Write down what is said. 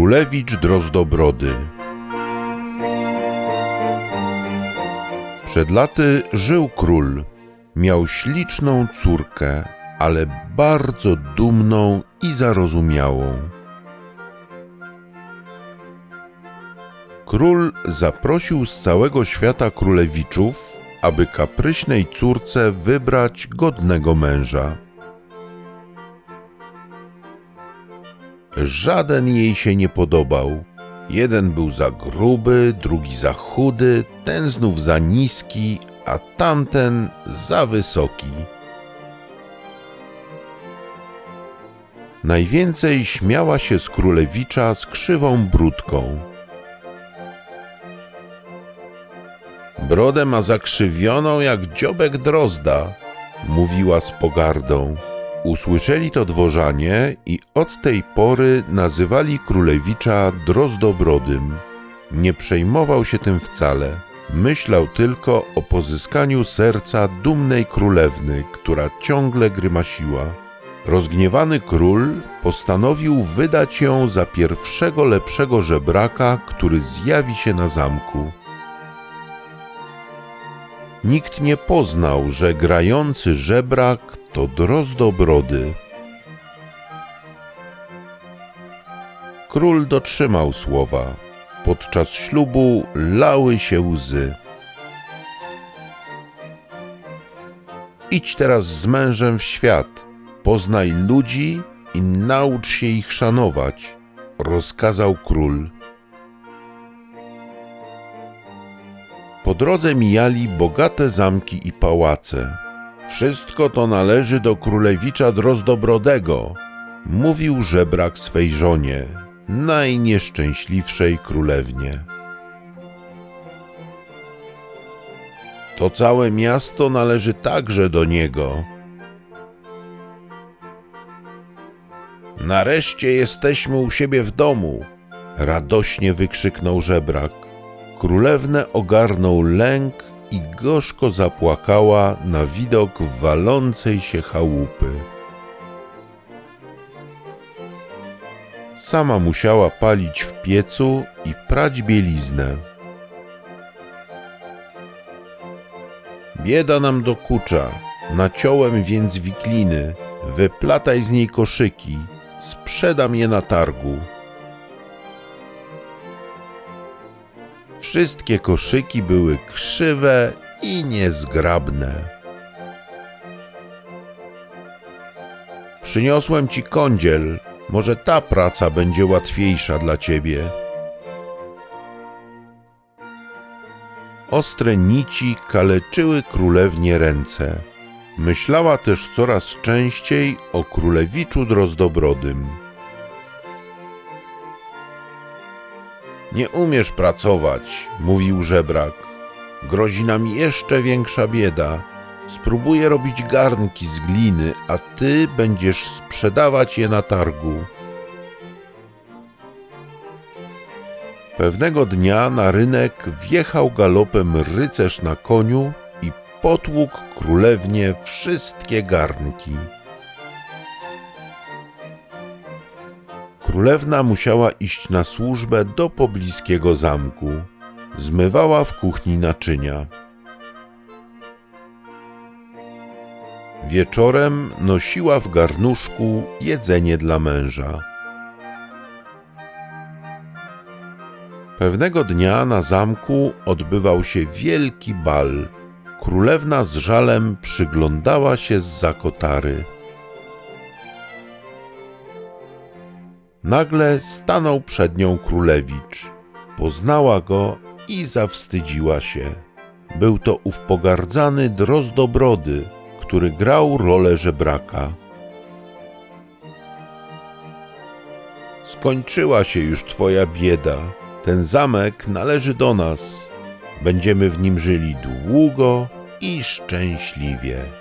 Królewicz Drozdobrody Przed laty żył król. Miał śliczną córkę, ale bardzo dumną i zarozumiałą. Król zaprosił z całego świata królewiczów, aby kapryśnej córce wybrać godnego męża. Żaden jej się nie podobał. Jeden był za gruby, drugi za chudy, ten znów za niski, a tamten za wysoki. Najwięcej śmiała się z królewicza z krzywą brudką. Brodę ma zakrzywioną jak dziobek drozda, mówiła z pogardą. Usłyszeli to dworzanie i od tej pory nazywali królewicza Drozdobrodym. Nie przejmował się tym wcale. Myślał tylko o pozyskaniu serca dumnej królewny, która ciągle grymasiła. Rozgniewany król postanowił wydać ją za pierwszego lepszego żebraka, który zjawi się na zamku. Nikt nie poznał, że grający żebrak to drozdobrody. Król dotrzymał słowa. Podczas ślubu lały się łzy. Idź teraz z mężem w świat, poznaj ludzi i naucz się ich szanować, rozkazał król. Po drodze mijali bogate zamki i pałace. Wszystko to należy do królewicza Drozdobrodego, mówił żebrak swej żonie, najnieszczęśliwszej królewnie. To całe miasto należy także do niego. Nareszcie jesteśmy u siebie w domu, radośnie wykrzyknął żebrak. Królewnę ogarnął lęk i gorzko zapłakała na widok walącej się chałupy. Sama musiała palić w piecu i prać bieliznę. Bieda nam dokucza, naciąłem więc wikliny, wyplataj z niej koszyki, sprzedam je na targu. Wszystkie koszyki były krzywe i niezgrabne. Przyniosłem ci kądziel, może ta praca będzie łatwiejsza dla ciebie. Ostre nici kaleczyły królewnie ręce. Myślała też coraz częściej o królewiczu drozdobrodym. Nie umiesz pracować, mówił żebrak. Grozi nam jeszcze większa bieda. Spróbuję robić garnki z gliny, a ty będziesz sprzedawać je na targu. Pewnego dnia na rynek wjechał galopem rycerz na koniu i potłukł królewnie wszystkie garnki. Królewna musiała iść na służbę do pobliskiego zamku. Zmywała w kuchni naczynia. Wieczorem nosiła w garnuszku jedzenie dla męża. Pewnego dnia na zamku odbywał się wielki bal. Królewna z żalem przyglądała się z zakotary. Nagle stanął przed nią królewicz. Poznała go i zawstydziła się. Był to ów pogardzany drozdobrody, który grał rolę żebraka. Skończyła się już twoja bieda. Ten zamek należy do nas. Będziemy w nim żyli długo i szczęśliwie.